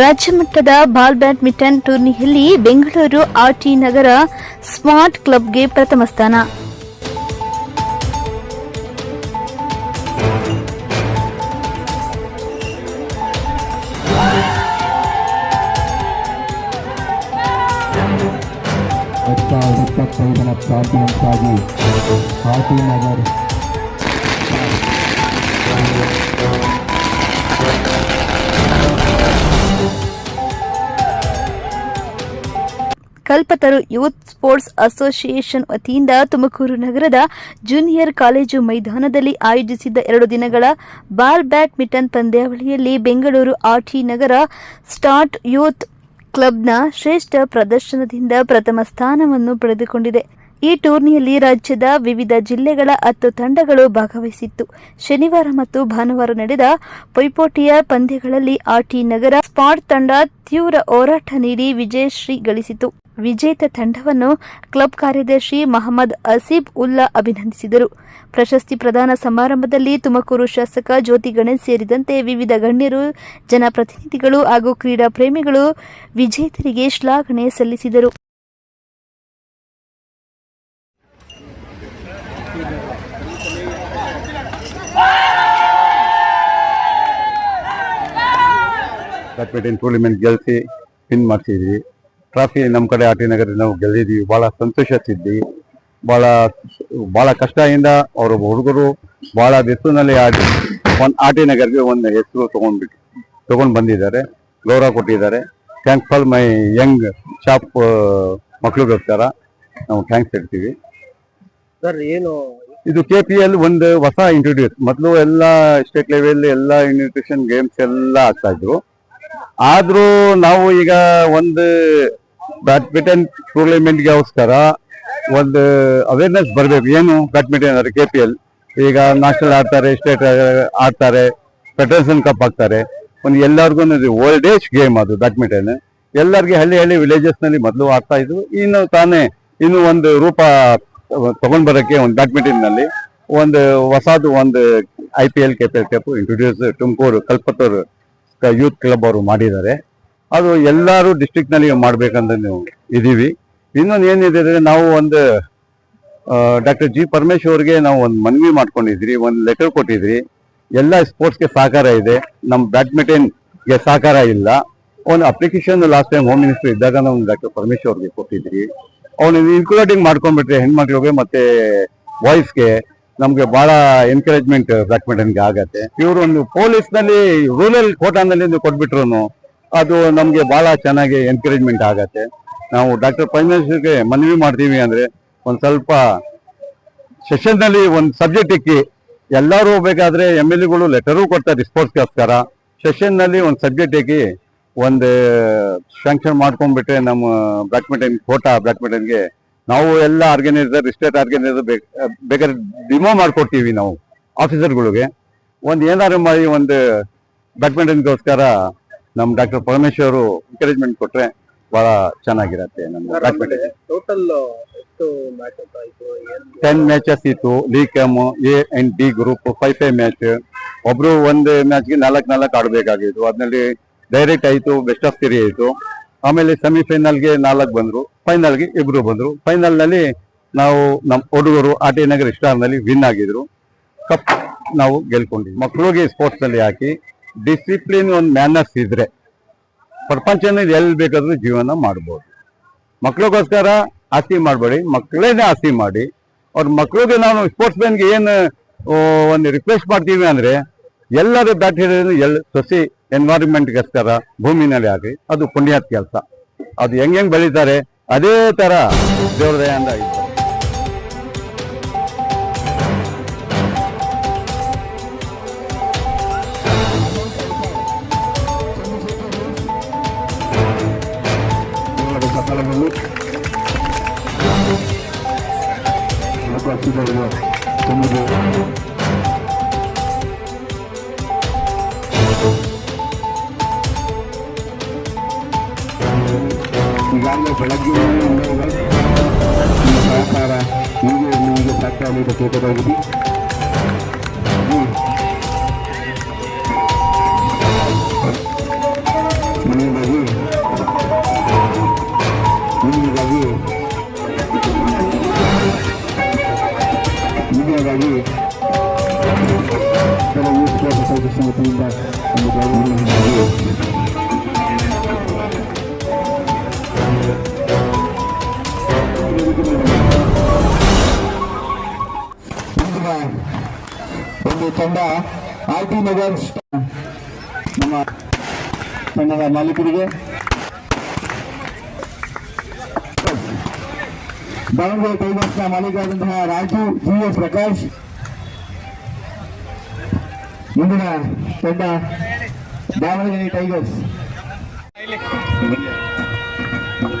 ರಾಜ್ಯ ಮಟ್ಟದ ball badminton ಟೂರ್ನಿಯಲ್ಲಿ ಬೆಂಗಳೂರು ಆರ್ಟಿ ನಗರ ಸ್ಮಾರ್ಟ್ ಕ್ಲಬ್ಗೆ ಪ್ರಥಮ ಸ್ಥಾನ. ಎರಡ್ ಸಾವಿರದ ಇಪ್ಪತ್ತೈದರ ಚಾಂಪಿಯನ್ಸ್ ಆಗಿ RT Nagar Kalpataru youth sports association ವತಿಯಿಂದ ತುಮಕೂರು ನಗರದ ಜೂನಿಯರ್ ಕಾಲೇಜು ಮೈದಾನದಲ್ಲಿ ಆಯೋಜಿಸಿದ್ದ ಎರಡು ದಿನಗಳ ಬಾಲ್ ಬ್ಯಾಡ್ಮಿಂಟನ್ ಪಂದ್ಯಾವಳಿಯಲ್ಲಿ Bengaluru RT Nagar start youth ಕ್ಲಬ್ನ ಶ್ರೇಷ್ಠ ಪ್ರದರ್ಶನದಿಂದ ಪ್ರಥಮ ಸ್ಥಾನವನ್ನು ಪಡೆದುಕೊಂಡಿದೆ. ಈ ಟೂರ್ನಿಯಲ್ಲಿ ರಾಜ್ಯದ ವಿವಿಧ ಜಿಲ್ಲೆಗಳ ಹತ್ತು ತಂಡಗಳು ಭಾಗವಹಿಸಿತ್ತು. ಶನಿವಾರ ಮತ್ತು ಭಾನುವಾರ ನಡೆದ ಪೈಪೋಟಿಯ ಪಂದ್ಯಗಳಲ್ಲಿ ಆರ್ಟಿ ನಗರ ಸ್ಪಾಟ್ ತಂಡ ತೀವ್ರ ಹೋರಾಟ ನೀಡಿ ವಿಜಯಶ್ರೀ ಗಳಿಸಿತು. ವಿಜೇತ ತಂಡವನ್ನು ಕ್ಲಬ್ ಕಾರ್ಯದರ್ಶಿ ಮಹಮ್ಮದ್ ಅಸೀಬ್ ಉಲ್ಲಾ ಅಭಿನಂದಿಸಿದರು. ಪ್ರಶಸ್ತಿ ಪ್ರದಾನ ಸಮಾರಂಭದಲ್ಲಿ ತುಮಕೂರು ಶಾಸಕ ಜ್ಯೋತಿ ಗಣೇಶ್ ಸೇರಿದಂತೆ ವಿವಿಧ ಗಣ್ಯರು, ಜನಪ್ರತಿನಿಧಿಗಳು ಹಾಗೂ ಕ್ರೀಡಾ ಪ್ರೇಮಿಗಳು ವಿಜೇತರಿಗೆ ಶ್ಲಾಘನೆ ಸಲ್ಲಿಸಿದರು. ಬ್ಯಾಡ್ಮಿಂಟನ್ ಟೂರ್ನಿಮೆಂಟ್ ಗೆಲ್ಸಿ ವಿನ್ ಮಾಡ್ಸಿದ್ವಿ ಟ್ರಾಫಿ ನಮ್ಮ ಕಡೆ ಆರ್ ಟಿ ನಗರ ನಾವು ಗೆದ್ದಿದ್ದೀವಿ ಭಾಳ ಸಂತೋಷ ಸಂತೋಷಿಸಿದ್ವಿ ಬಹಳ ಬಹಳ ಕಷ್ಟದಿಂದ ಅವರು ಹುಡುಗರು ಬಹಳ ಬಿಸಿಲಿನಲ್ಲಿ ಆಡಿ ಒಂದು ಆರ್ ಟಿ ನಗರಿಗೆ ಒಂದು ಹೆಸರು ತೊಗೊಂಡ್ಬಿಟ್ಟು ತೊಗೊಂಡು ಬಂದಿದ್ದಾರೆ. ಗೌರವ ಕೊಟ್ಟಿದ್ದಾರೆ. Thanks for my young shop ಮಕ್ಕಳಿಗೋಸ್ಕರ ನಾವು ಥ್ಯಾಂಕ್ಸ್ ಹೇಳ್ತೀವಿ. ಸರ್ ಏನು? ಇದು ಕೆ ಪಿ ಎಲ್ ಒಂದು ಹೊಸ ಇಂಟ್ರೊಡ್ಯೂಸ್ ಮೊದಲು ಎಲ್ಲ ಸ್ಟೇಟ್ ಲೆವೆಲ್ ಎಲ್ಲ ನ್ಯೂಟ್ರಿಷನ್ ಗೇಮ್ಸ್ ಎಲ್ಲ ಆಗ್ತಾ ಇದ್ರು. ಆದ್ರೂ ನಾವು ಈಗ ಒಂದು ಬ್ಯಾಡ್ಮಿಂಟನ್ ಟೂರ್ನಮೆಂಟ್ಗೋಸ್ಕರ ಒಂದು ಅವೇರ್ನೆಸ್ ಬರಬೇಕು. ಏನು ಬ್ಯಾಡ್ಮಿಂಟನ್ ಅಂದ್ರೆ ಕೆ ಈಗ ನ್ಯಾಷನಲ್ ಆಡ್ತಾರೆ ಸ್ಟೇಟ್ ಆಡ್ತಾರೆ ಫೆಡರೇಷನ್ ಕಪ್ ಆಗ್ತಾರೆ ಒಂದು ಎಲ್ಲರಿಗೂ ಓಲ್ಡ್ ಏಜ್ ಗೇಮ್ ಅದು ಬ್ಯಾಡ್ಮಿಂಟನ್. ಎಲ್ಲರಿಗೆ ಹಳ್ಳಿ ಹಳ್ಳಿ ವಿಲೇಜಸ್ನಲ್ಲಿ ಮೊದಲು ಆಡ್ತಾ ಇದ್ರು. ಇನ್ನು ತಾನೇ ಇನ್ನು ಒಂದು ರೂಪ ತಗೊಂಡ್ ಬರಕ್ಕೆ ಒಂದು ಬ್ಯಾಡ್ಮಿಂಟನ್ನಲ್ಲಿ ಒಂದು ಹೊಸದು ಒಂದು I P L K P L cup introduce Tumakuru Kalpatturu youth club ಅವರು ಮಾಡಿದ್ದಾರೆ. ಅದು ಎಲ್ಲರೂ ಡಿಸ್ಟಿಕ್ನಲ್ಲಿ ನಲ್ಲಿ ಮಾಡ್ಬೇಕಂತ ನೀವು ಇದ್ದೀವಿ. ಇನ್ನೊಂದು ಏನಿದೆ ಅಂದರೆ ನಾವು ಒಂದು ಡಾಕ್ಟರ್ ಜಿ ಪರಮೇಶ್ವರ್ಗೆ ನಾವು ಒಂದು ಮನವಿ ಮಾಡ್ಕೊಂಡಿದ್ರಿ, ಒಂದು ಲೆಟರ್ ಕೊಟ್ಟಿದ್ರಿ. ಎಲ್ಲ ಸ್ಪೋರ್ಟ್ಸ್ಗೆ ಸಹಕಾರ ಇದೆ. ನಮ್ಮ ಬ್ಯಾಡ್ಮಿಂಟನ್ಗೆ ಸಹಕಾರ ಇಲ್ಲ. ಒಂದು application last time home minister ಇದ್ದಾಗ ನಾವು ಡಾಕ್ಟರ್ ಪರಮೇಶ್ವರ್ಗೆ ಕೊಟ್ಟಿದ್ರಿ ಅವನು ಇನ್ಕ್ಲೂಡಿಂಗ್ ಮಾಡ್ಕೊಂಡ್ಬಿಟ್ರೆ ಹೆಣ್ಮಕ್ಳಿಗೆ ಮತ್ತೆ ಬಾಯ್ಸ್ಗೆ ನಮ್ಗೆ ಬಹಳ ಎನ್ಕರೇಜ್ಮೆಂಟ್ ಬ್ಯಾಡ್ಮಿಂಟನ್ಗೆ ಆಗತ್ತೆ. ಇವರು ಒಂದು ಪೊಲೀಸ್ನಲ್ಲಿ ರೂರಲ್ ಕೋಟಾನಲ್ಲಿ ಕೊಟ್ಬಿಟ್ರು ಅದು ನಮ್ಗೆ ಬಹಳ ಚೆನ್ನಾಗಿ ಎನ್ಕರೇಜ್ಮೆಂಟ್ ಆಗತ್ತೆ. ನಾವು ಡಾಕ್ಟರ್ ಪರಮೇಶ್ವರ್ಗೆ ಮನವಿ ಮಾಡ್ತೀವಿ ಅಂದ್ರೆ ಒಂದ್ ಸ್ವಲ್ಪ ಸೆಷನ್ನಲ್ಲಿ ಒಂದು ಸಬ್ಜೆಕ್ಟ್ ಇಕ್ಕಿ. ಎಲ್ಲರೂ ಹೋಗ್ಬೇಕಾದ್ರೆ ಎಂ ಎಲ್ ಎಗಳು ಲೆಟರು ಕೊಡ್ತಾರೆ ಸ್ಪೋರ್ಟ್ಸ್ಗೋಸ್ಕರ ಸೆಷನ್ನಲ್ಲಿ ಒಂದು ಸಬ್ಜೆಕ್ಟ್ ಇಕ್ಕಿ. ಒಂದು ಸ್ಯಾಂಕ್ಷನ್ ಮಾಡ್ಕೊಂಡ್ಬಿಟ್ರೆ ನಮ್ಮ ಬ್ಯಾಡ್ಮಿಂಟನ್ ಕೋಟಾ ಬ್ಯಾಡ್ಮಿಂಟನ್ಗೆ ನಾವು ಎಲ್ಲ ಆರ್ಗನೈಸರ್ ಸ್ಟೇಟ್ ಆರ್ಗನೈಸರ್ ಬೇಕಾದ್ರೆ ಡಿಮೋ ಮಾಡ್ಕೊಡ್ತೀವಿ ನಾವು ಆಫೀಸರ್ಗಳಿಗೆ ಒಂದು ಏನಾದ್ರು ಮಾಡಿ ಒಂದು ಬ್ಯಾಡ್ಮಿಂಟನ್ಗೋಸ್ಕರ ನಮ್ಮ ಡಾಕ್ಟರ್ ಪರಮೇಶ್ವರ್ ಎಂಕರೇಜ್ಮೆಂಟ್ ಕೊಟ್ರೆ ಬಹಳ ಚೆನ್ನಾಗಿರತ್ತೆ ನಮ್ಮ ಬ್ಯಾಡ್ಮಿಂಟನ್ ಟೋಟಲ್ ಟೆನ್ ಮ್ಯಾಚಸ್ ಇತ್ತು league cam A and D group five five match ಒಬ್ರು ಒಂದು ಮ್ಯಾಚ್ಗೆ ನಾಲ್ಕು ನಾಲ್ಕು ಆಡಬೇಕಾಗಿತ್ತು. ಅದ್ರಲ್ಲಿ ಡೈರೆಕ್ಟ್ ಆಯ್ತು ಬೆಸ್ಟ್ ಆಫ್ ಸಿರಿ ಆಯ್ತು. ಆಮೇಲೆ ಸೆಮಿಫೈನಲ್ಗೆ ನಾಲ್ಕು ಬಂದ್ರು. ಫೈನಲ್ಗೆ ಇಬ್ಬರು ಬಂದ್ರು. ಫೈನಲ್ನಲ್ಲಿ ನಾವು ನಮ್ಮ ಹುಡುಗರು ಆರ್ ಟಿ ನಗರ್ ಸ್ಟಾರ್ನಲ್ಲಿ ವಿನ್ ಆಗಿದ್ರು. ಕಪ್ ನಾವು ಗೆಲ್ಕೊಂಡಿದ್ವಿ. ಮಕ್ಕಳಿಗೆ ಸ್ಪೋರ್ಟ್ಸ್ನಲ್ಲಿ ಹಾಕಿ ಡಿಸಿಪ್ಲಿನ್ ಒಂದು ಮ್ಯಾನರ್ಸ್ ಇದ್ರೆ ಪ್ರಪಂಚನಲ್ಲಿ ಎಲ್ಲಿ ಬೇಕಾದರೂ ಜೀವನ ಮಾಡ್ಬೋದು. ಮಕ್ಕಳಿಗೋಸ್ಕರ ಆಸ್ತಿ ಮಾಡಬೇಡಿ. ಮಕ್ಕಳೇನೆ ಆಸ್ತಿ ಮಾಡಿ. ಅವ್ರ ಮಕ್ಕಳಿಗೆ ನಾವು ಸ್ಪೋರ್ಟ್ಸ್ ಮ್ಯಾನ್ಗೆ ಏನು ಒಂದು ರಿಕ್ವೆಸ್ಟ್ ಮಾಡ್ತೀವಿ ಅಂದ್ರೆ ಎಲ್ಲರೂ ಬ್ಯಾಟ್ ಹಿಡಿದ್ರೆ ಎಲ್ ಸೊಸಿ ಎನ್ವೈರನ್ಮೆಂಟ್ಗೋಸ್ಕರ ಭೂಮಿನಲ್ಲಿ ಆಗಲಿ, ಅದು ಪುಣ್ಯದ ಕೆಲಸ. ಅದು ಹೆಂಗ್ ಹೆಂಗ್ ಬೆಳೀತಾರೆ, ಅದೇ ತರ ದೇವ್ರ ದಯಿಂದ ಇದ್ದಾರೆ ಎಲ್ಲರೂ ಈಗ ಬೆಳಗ್ಗೆ ಸಹಕಾರ ಹೀಗೆ ನಿಮಗೆ ಸಾಕಾಗುವುದು ಕೇಟದಾಗಿದೆ ನಿಮಗಾಗಿ ನಿಮಗಾಗಿ ನಿಮಗಾಗಿ ಕೆಲವು ಸಮಿತಿಯಿಂದ ನಿಮಗಾಗಿ ಒಂದು ತಂಡ ಆರ್ ಟಿ ನಗರ್ ನಮ್ಮ ತಂಡದ ಮಾಲೀಕರಿಗೆ. ದಾವಣಗೆರೆ ಟೈಗರ್ಸ್ನ ಮಾಲೀಕರಾದಂತಹ ರಾಜು, ಜಿ ಎಸ್ ಪ್ರಕಾಶ್. ಮುಂದಿನ ತಂಡ ದಾವಣಗೆರೆ ಟೈಗರ್ಸ್.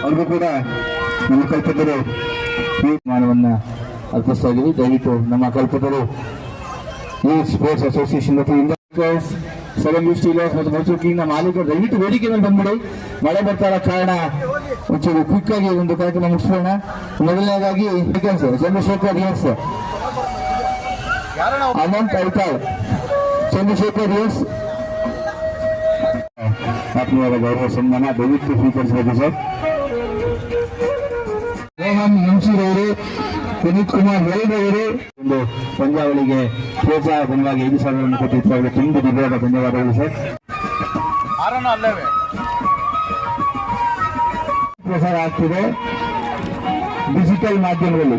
ಅವ್ರಿಗೂ ಕೂಡ ನಮ್ಮ ಕಲ್ಪತರು ಮಾನವನ್ನ ಅರ್ಪಿಸ್ತಾ ಇದ್ದೀವಿ. ದಯವಿಟ್ಟು ನಮ್ಮ ಕಲ್ಪತರು ಈ ಸ್ಪೋರ್ಟ್ಸ್ ಅಸೋಸಿಯೇಷನ್ ವತಿಯಿಂದ ಸೆವೆನ್ ಸ್ಟೀಲರ್ಸ್ ಮತ್ತು ಮೈಸೂರು ಕಿಂಗ್ನ ಮಾಲೀಕರು ದಯವಿಟ್ಟು ವೇದಿಕೆ ಮೇಲೆ ಬಂದ್ಬಿಡಿ. ಮಳೆ ಬರ್ತಾ ಇರೋ ಕಾರಣ ಒಂಚೂರು ಕ್ವಿಕ್ ಆಗಿ ಒಂದು ಕಾರ್ಯಕ್ರಮ ಮುಗಿಸೋಣ. ಮೊದಲನೇದಾಗಿ sir Chandrashekhar S Ananth Aithal, Chandrashekhar S ಆತ್ಮೀಯರ ಗೌರವ ಸನ್ಮಾನ, ದಯವಿಟ್ಟು ಸ್ವೀಕರಿಸಬೇಕು ಸರ್. ರೋಹನ್ ಮಂಚೂರವರು ಪುನೀತ್ ಕುಮಾರ್ ವೈರವರು ಒಂದು ಪಂದ್ಯಾವಳಿಗೆ ಪ್ರೋತ್ಸಾಹ ಬಂದಾಗಿ ಐದು ಸಾವಿರವನ್ನು ಕೊಟ್ಟಿದ್ದಾರೆ ತುಂಬಾ ದೃಢವಾದ ಧನ್ಯವಾದಗಳು ಸರ್. ಪ್ರಸಾರ ಆಗ್ತಿದೆ. ಡಿಜಿಟಲ್ ಮಾಧ್ಯಮದಲ್ಲಿ.